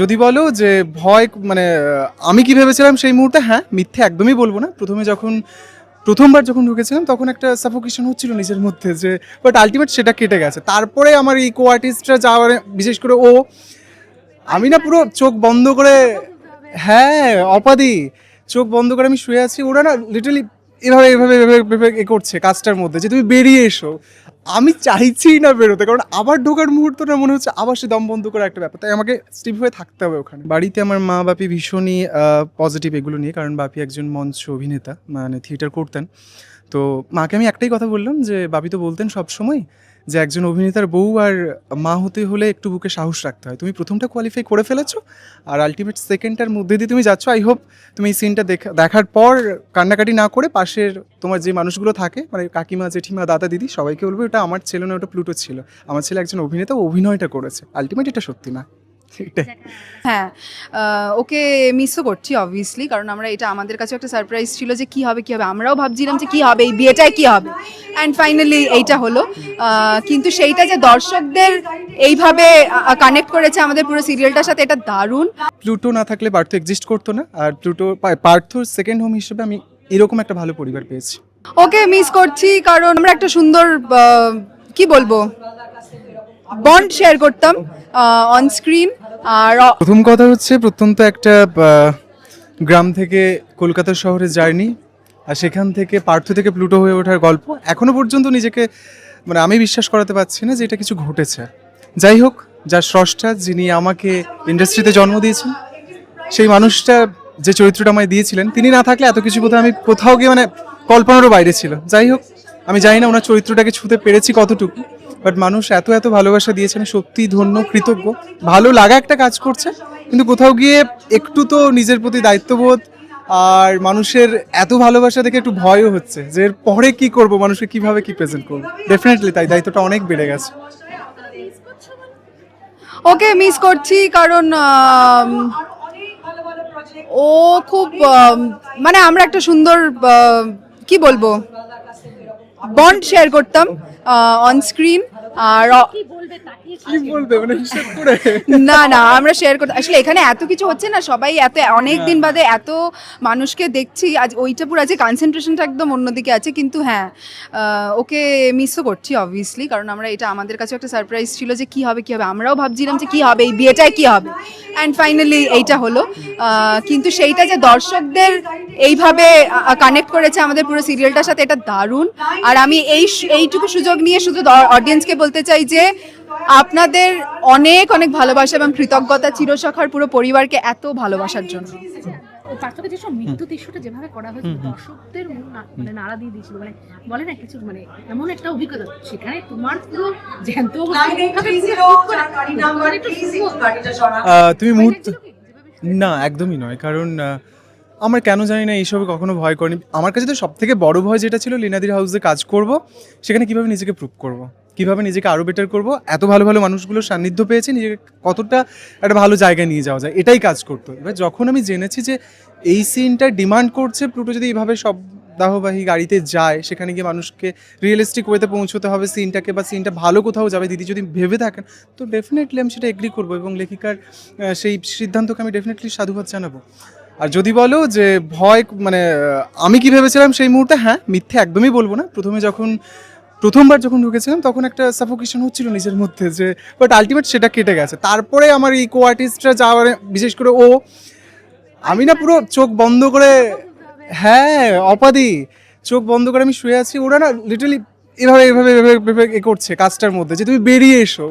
যদি বলো যে ভয় মানে আমি কি ভেবেছিলাম সেই মুহূর্তে? হ্যাঁ মিথ্যে একদমই বলব না। প্রথমে যখন, প্রথমবার যখন ঢুকেছিলাম, তখন একটা সাফোকেশন হচ্ছিল নিজের মধ্যে যে বাট আলটিমেট সেটা কেটে গেছে। তারপরে আমার এই কো আর্টিস্টরা যাওয়ার, বিশেষ করে ও, আমি না পুরো চোখ বন্ধ করে হ্যাঁ অপাদি চোখ বন্ধ করে আমি শুয়ে আছি। ওরা না লিটারালি এভাবে এভাবে এভাবে এ করছে কাজটার মধ্যে যে তুমি বেরিয়ে এসো। আমি চাইছি না বেরোতে, কারণ আবার ঢোকার মুহূর্তটা মনে হচ্ছে আবার সে দম বন্ধ করা একটা ব্যাপার। তাই আমাকে স্টিভ হয়ে থাকতে হবে ওখানে। বাড়িতে আমার মা বাপি ভীষণই পজিটিভ এগুলো নিয়ে, কারণ বাপি একজন মঞ্চ অভিনেতা মানে থিয়েটার করতেন। তো মাকে আমি একটাই কথা বললাম যে, বাপি তো বলতেন সব সময় যে একজন অভিনেতার বউ আর মা হতে হলে একটু বুকে সাহস রাখতে হয়। তুমি প্রথমটা কোয়ালিফাই করে ফেলেছো আর আলটিমেট সেকেন্ডটার মধ্যে দিয়ে তুমি যাচ্ছ। আই হোপ তুমি এই সিনটা দেখা, দেখার পর কান্নাকাটি না করে পাশের তোমার যে মানুষগুলো থাকে মানে কাকিমা, জেঠিমা, দাদা, দিদি, সবাইকে বলব ওটা আমার ছেলে না ওটা প্লুটো ছিল। আমার ছেলে একজন অভিনেতা অভিনয়টা করেছে। আলটিমেট এটা সত্যি না। হ্যাঁ ওকে মিসও করছি অবভিয়াসলি কারণ আমরা এটা আমাদের কাছে একটা সারপ্রাইজ ছিল যে কি হবে কি হবে। আমরাও ভাবছিলাম যে কি হবে এই বিয়েটায় কি হবে। অ্যান্ড ফাইনালি এইটা হলো কিন্তু সেইটা যে দর্শকদের এইভাবে কানেক্ট করেছে আমাদের পুরো সিরিয়ালটার সাথে এটা দারুণ। প্লুটো না থাকলে পার্থ এক্সিস্ট করতো না আর প্লুটো পার্থর সেকেন্ড হোম হিসেবে আমি এরকম একটা ভালো পরিবার পেয়েছি। ওকে মিস করছি কারণ আমরা একটা সুন্দর কি বলব বন্ড শেয়ার করতাম অন স্ক্রিন আর প্রথম কথা হচ্ছে প্রত্যন্ত একটা গ্রাম থেকে কলকাতা শহরে জার্নি, আর সেখান থেকে পার্থ থেকে প্লুটো হয়ে ওঠার গল্প, এখনও পর্যন্ত নিজেকে মানে আমি বিশ্বাস করাতে পারছি না যে এটা কিছু ঘটেছে। যাই হোক, যার স্রষ্টা যিনি আমাকে ইন্ডাস্ট্রিতে জন্ম দিয়েছেন, সেই মানুষটা যে চরিত্রটা আমায় দিয়েছিলেন, তিনি না থাকলে এত কিছু বোধহয় আমি কোথাও গিয়ে মানে কল্পনারও বাইরে ছিল। যাই হোক, আমি জানি না ওনার চরিত্রটাকে ছুঁতে পেরেছি কতটুকু বাট মানুষ এত এত ভালোবাসা দিয়েছে আমি সত্যি ধন্য, কৃতজ্ঞ। ভালো লাগা একটা কাজ করছে, কিন্তু কোথাও গিয়ে একটু তো নিজের প্রতি দায়িত্ববোধ আর মানুষের এত ভালোবাসা দেখে একটু ভয়ও হচ্ছে যে এর পরে কি করব, মানুষকে কীভাবে কি প্রেজেন্ট করব। ডেফিনেটলি তাই, দায়িত্বটা অনেক বেড়ে গেছে। ওকে মিস করছি কারণ ও খুব মানে আমরা একটা সুন্দর কি বলব বন্ড শেয়ার করতাম অন স্ক্রিন আর অ- কি বলবে? মানে করে। না না আমরা শেয়ার করতে আসলে এখানে এত কিছু হচ্ছে না সবাই এত অনেক দিন বাদে এত মানুষকে দেখছি আজ ওইটা পুরো আছে কনসেন্ট্রেশনটা একদম অন্যদিকে আছে কিন্তু হ্যাঁ ওকে মিসও করছি অবভিয়াসলি কারণ আমরা এটা আমাদের কাছে একটা সারপ্রাইজ ছিল যে কি হবে কি হবে? আমরাও ভাবছিলাম যে কি হবে এই বিয়েটায় কি হবে? অ্যান্ড ফাইনালি এইটা হলো কিন্তু সেইটা যে দর্শকদের এইভাবে কানেক্ট করেছে আমাদের পুরো সিরিয়ালটার সাথে, এটা দারুণ। আর আমি এই এইটুকু সুযোগ নিয়ে শুধু অডিয়েন্সকে বলতে চাই যে, আপনাদের অনেক অনেক ভালোবাসা এবং কৃতজ্ঞতা চিরশাখার পুরো পরিবারকে এত ভালোবাসার জন্য। তার যেসব মৃত্যু দৃশ্যটা যেভাবে করা হয়েছিল দর্শকদের মন না- মানে নাড়া দিয়ে দিয়েছিল মানে বলে না কিছু মানে এমন একটা অভিজ্ঞতা। সেখানে তোমার পুরো জ্যান্ত। আহ, তুমি মুহূর্ত না একদমই নয় কারণ আহ, আমার কেন জানি না এইসবে কখনো ভয় করিনি। আমার কাছে তো সব থেকে বড় ভয় যেটা ছিল, লিনাদির হাউসে কাজ করব, সেখানে কীভাবে নিজেকে প্রুভ করব? কীভাবে নিজেকে আরও বেটার করব? এত ভালো ভালো মানুষগুলোর সান্নিধ্য পেয়েছি, নিজেকে কতটা একটা ভালো জায়গায় নিয়ে যাওয়া যায়, এটাই কাজ করতো। এবার যখন আমি জেনেছি যে এই সিনটা ডিমান্ড করছে প্লুটো যদি এইভাবে সব দাহবাহী গাড়িতে যায়, সেখানে গিয়ে মানুষকে রিয়েলিস্টিক ওয়েতে পৌঁছতে হবে সিনটাকে বা সিনটা ভালো কোথাও যাবে, দিদি যদি ভেবে থাকেন, তো ডেফিনেটলি আমি সেটা এগ্রি করব এবং লেখিকার সেই সিদ্ধান্তকে আমি ডেফিনেটলি সাধুবাদ জানাব। আর যদি বলো যে ভয় মানে আমি কি ভেবেছিলাম সেই মুহূর্তে? হ্যাঁ মিথ্যে একদমই বলব না। প্রথমে যখন, প্রথমবার যখন ঢুকেছিলাম, তখন একটা সাফোকেশন হচ্ছিল নিজের মধ্যে যে বাট আলটিমেট সেটা কেটে গেছে। তারপরে আমার এই কো আর্টিস্টরা যাওয়ার, বিশেষ করে ও, আমি না পুরো চোখ বন্ধ করে হ্যাঁ অপাদি, চোখ বন্ধ করে আমি শুয়ে আছি। ওরা না লিটারালি এভাবে এভাবে এভাবে এভাবে এ করছে কাজটার মধ্যে যে তুমি বেরিয়ে এসো।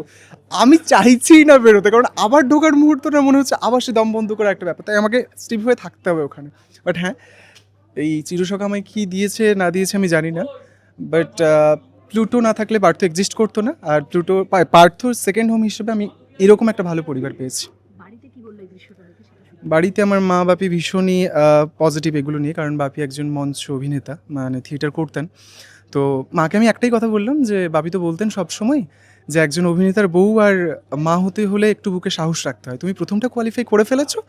আমি চাইছি না বেরোতে কারণ আবার ঢোকার মুহূর্তটা মনে হচ্ছে আবার সে দম বন্ধ করা একটা ব্যাপার। তাই আমাকে স্টিভ হয়ে থাকতে হবে ওখানে। বাট হ্যাঁ এই চিরসকা আমায় কী দিয়েছে না দিয়েছে আমি জানি না। বাট প্লুটো না থাকলে পার্থ এক্সিস্ট করতো না। আর প্লুটো পার্থর সেকেন্ড হোম হিসেবে আমি এরকম একটা ভালো পরিবার পেয়েছি। বাড়িতে আমার মা বাপি ভীষণই পজিটিভ এগুলো নিয়ে কারণ বাপি একজন মঞ্চ অভিনেতা মানে থিয়েটার করতেন। তো মাকে আমি একটাই কথা বললাম যে বাপি তো বলতেন সব সময় যে একজন অভিনেতার বউ আর মা হতে হলে একটু বুকে সাহস রাখতে হয়। তুমি প্রথমটা কোয়ালিফাই করে ফেলেছো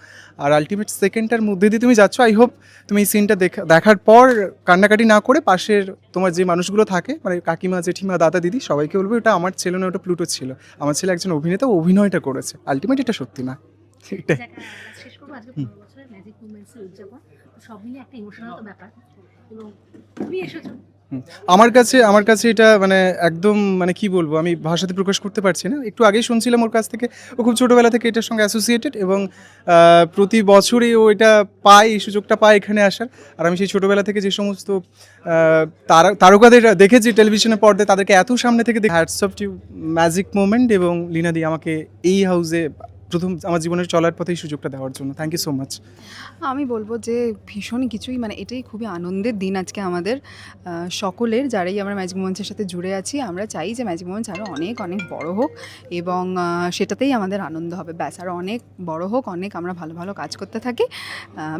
আর আলটিমেট সেকেন্ডটার মধ্যে দিয়ে তুমি যাচ্ছ। আই হোপ তুমি এই সিনটা দেখা দেখার পর কান্নাকাটি না করে পাশের তোমার যে মানুষগুলো থাকে মানে কাকিমা জেঠিমা দাদা দিদি সবাইকে বলবে ওটা আমার ছেলে না ওটা প্লুটো ছিল। আমার ছেলে একজন অভিনেতা ও অভিনয়টা করেছে। আলটিমেট এটা সত্যি না। তো সব মিলিয়ে একটা ইমোশনাল তো ব্যাপার। এবং তুমি এসেছ। আমার কাছে আমার কাছে এটা মানে একদম মানে কি বলব, আমি ভাষাতে প্রকাশ করতে পারছি না। একটু আগেই শুনছিলাম ওর কাছ থেকে, ও খুব ছোটোবেলা থেকে এটার সঙ্গে অ্যাসোসিয়েটেড এবং প্রতি বছরই ও এটা পায়, এই সুযোগটা পায় এখানে আসার। আর আমি সেই ছোটোবেলা থেকে যে সমস্ত তারা, তারকাদের দেখেছি টেলিভিশনের পর্দায়, তাদেরকে এত সামনে থেকে hats off to magic moment এবং লিনাদি আমাকে এই হাউসে প্রথম আমার জীবনের চলার পথে এই সুযোগটা দেওয়ার জন্য। থ্যাংক ইউ সো মাচ আমি বলব যে ভীষণ কিছুই মানে এটাই খুবই আনন্দের দিন আজকে আমাদের সকলের যারাই আমরা ম্যাজিক মোমেন্টসের সাথে জুড়ে আছি। আমরা চাই যে ম্যাজিক মোমেন্টস আরও অনেক অনেক বড় হোক এবং সেটাতেই আমাদের আনন্দ হবে। ব্যাস আরও অনেক বড় হোক অনেক আমরা ভালো ভালো কাজ করতে থাকি।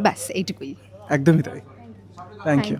ব্যাস এইটুকুই। একদমই তাই। Thank you